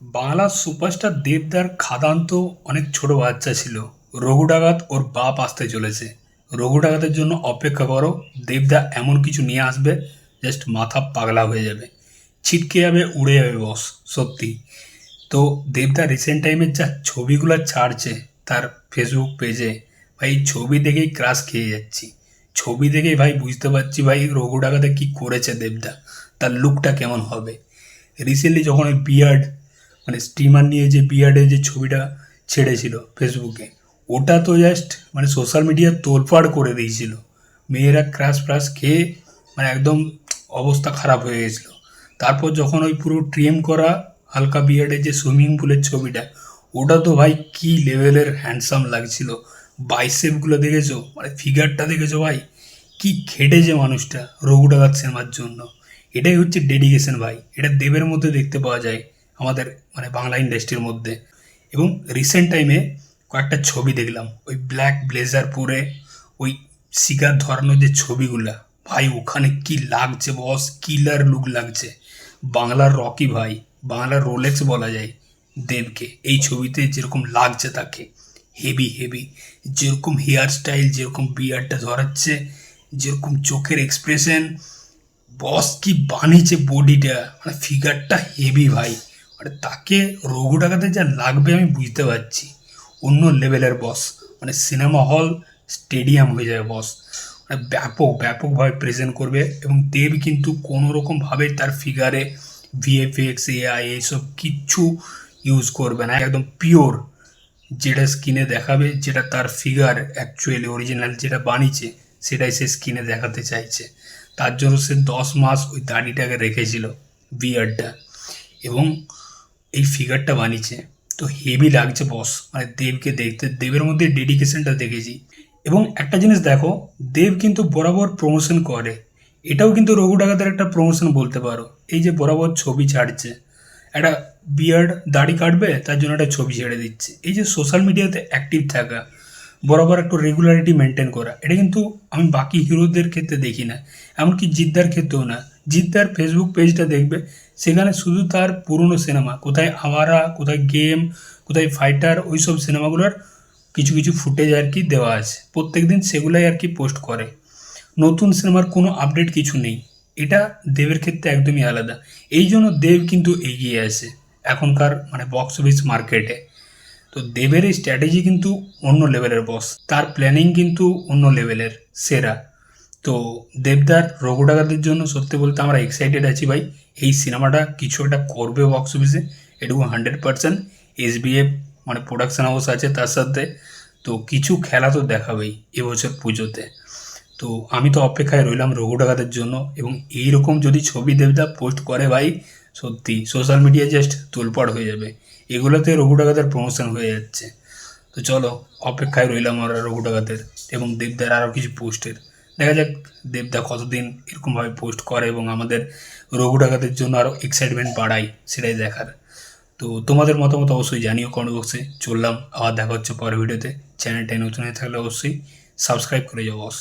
বাংলার সুপারস্টার দেবদার খাদান্ত অনেক ছোট বাচ্চা ছিল। রঘু ডাকাত ওর বাপ আসতে চলেছে। রঘু ডাকাতের জন্য অপেক্ষা করো, দেবদা এমন কিছু নিয়ে আসবে জাস্ট মাথা পাগলা হয়ে যাবে। ছিটকে যাবে, উড়ে যাবে বস সত্যি। তো দেবদা রিসেন্ট টাইমের যা ছবিগুলো ছাড়ছে, তার ফেসবুক পেজে ভাই ছবি দেখেই ক্রাশ খেয়ে যাচ্ছি। ছবি দেখেই ভাই বুঝতে পারছি ভাই রঘু ডাকাতে কী করেছে দেবদা, তার লুকটা কেমন হবে। রিসেন্টলি যখন ওই বিয়ার্ড মানে স্টিমার নিয়ে যে বিয়ার্ডের যে ছবিটা ছেড়েছিল ফেসবুকে, ওটা তো জাস্ট মানে সোশ্যাল মিডিয়া তোলপাড় করে দিয়েছিল। মেয়েরা ক্রাশ ফ্রাশ খেয়ে মানে একদম অবস্থা খারাপ হয়ে গেছিল। তারপর যখন ওই পুরো ট্রিম করা হালকা বিয়ার্ডের যে সুইমিং পুলের ছবিটা, ওটা তো ভাই কি লেভেলের হ্যান্ডসাম লাগছিল। বাইসেপগুলো দেখেছ? মানে ফিগারটা দেখেছ ভাই? কি খেটেছে মানুষটা রঘু ডাকাত সিনেমার জন্য। এটাই হচ্ছে ডেডিকেশন ভাই। এটা দেবের মধ্যে দেখতে পাওয়া যায়। আমাদের মানে বাংলা ইন্ডাস্ট্রির মধ্যে। এবং রিসেন্ট টাইমে কয়েকটা ছবি দেখলাম। ওই ব্ল্যাক ব্লেজার পরে ওই শিকার ধরানোর যে ছবিগুলা, ভাই ওখানে কি লাগছে বস কিলার লুক লাগছে। বাংলার রকি ভাই, বাংলার রোলেক্স বলা যায় দেবকে, এই ছবিতে যেরকম লাগছে তাকে। হেভি হেভি যেরকম হেয়ার স্টাইল যেরকম বিয়ারটা ধরাচ্ছে, যেরকম চোখের এক্সপ্রেশন বস কি বানিয়েছে বডিটা মানে ফিগারটা হেভি ভাই। মানে তাকে রঘু ডাকাতে যা লাগবে আমি বুঝতে পারছি। অন্য লেভেলের বস মানে সিনেমা হল স্টেডিয়াম হয়ে যাবে বস মানে ব্যাপক, ব্যাপকভাবে প্রেজেন্ট করবে এবং দেব কিন্তু কোনো রকমভাবে তার ফিগারে ভিএফএক্স এআই এইসব কিচ্ছু ইউজ করবে না। একদম পিওর যেটা স্কিনে দেখাবে, যেটা তার ফিগার অ্যাকচুয়ালি অরিজিনাল যেটা বানিয়েছে, সেটাই সে স্কিনে দেখাতে চাইছে। তার জন্য সে দশ মাস ওই দাড়িটাকে রেখেছিল বিয়ারটা এবং এই ফিগারটা বানিয়েছে। তো হেভি লাগছে বস মানে দেবকে দেখতে, দেবের মধ্যে ডেডিকেশনটা দেখেছি। এবং একটা জিনিস দেখো, দেব কিন্তু বরাবর প্রমোশন করে। এটাও কিন্তু রঘু ডাকাতের একটা প্রমোশন বলতে পারো। এই যে বরাবর ছবি ছাড়ছে। একটা বিয়ার্ড দাড়ি কাটবে, তার জন্য একটা ছবি ছেড়ে দিচ্ছে। এই যে সোশ্যাল মিডিয়াতে অ্যাক্টিভ থাকা। বরাবর একটু রেগুলারিটি মেনটেন করা। এটা কিন্তু আমি বাকি হিরোদের ক্ষেত্রে দেখি না, এমনকি জিদ্দার ক্ষেত্রেও না। জিদ্দার ফেসবুক পেজটা দেখবে, সেখানে শুধু তার পুরনো সিনেমা কোথায় আওয়ারা, কোথায় গেম কোথায় ফাইটার ওই সব সিনেমাগুলোর কিছু কিছু ফুটেজ আর কি দেওয়া আছে। প্রত্যেক দিন সেগুলাই আর কি পোস্ট করে। নতুন সিনেমার কোনো আপডেট কিছু নেই। এটা দেবের ক্ষেত্রে একদমই আলাদা। এই জন্য দেব কিন্তু এগিয়ে আসে এখনকার মানে বক্স অফিস মার্কেটে তো দেবের এই স্ট্র্যাটেজি কিন্তু অন্য লেভেলের বস তার প্ল্যানিং কিন্তু অন্য লেভেলের সেরা। তো দেবদার রঘু ডাকাতের জন্য সত্যি বলতে আমরা এক্সাইটেড আছি ভাই। এই সিনেমাটা কিছু একটা করবে বক্স অফিসে এটুকু হান্ড্রেড পার্সেন্ট এস মানে প্রোডাকশন হাউস আছে তার সাথে। তো কিছু খেলা তো দেখাবেই এবছর পুজোতে। তো আমি তো অপেক্ষায় রইলাম রঘু ডাকাতের জন্য এবং এইরকম যদি ছবি দেবদা পোস্ট করে ভাই, সত্যি সোশ্যাল মিডিয়া জাস্ট তোলপাড় হয়ে যাবে। এগুলোতে রঘু ডাকাতের প্রমোশন হয়ে যাচ্ছে। তো চলো, অপেক্ষায় রইলাম আমরা রঘু ডাকাতের এবং দেবদার আরও কিছু পোস্টের। দেখা যাক দেবদা কতদিন এরকমভাবে পোস্ট করে এবং আমাদের রঘু ডাকাতের জন্য আরও এক্সাইটমেন্ট বাড়ায় সেটাই দেখার। তো তোমাদের মতামত অবশ্যই জানিও কমেন্ট বক্সে চললাম, আবার দেখা হচ্ছে পরের ভিডিওতে চ্যানেলটাই নতুন হয়ে থাকলে অবশ্যই সাবস্ক্রাইব করে যাও বস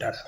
টাটা।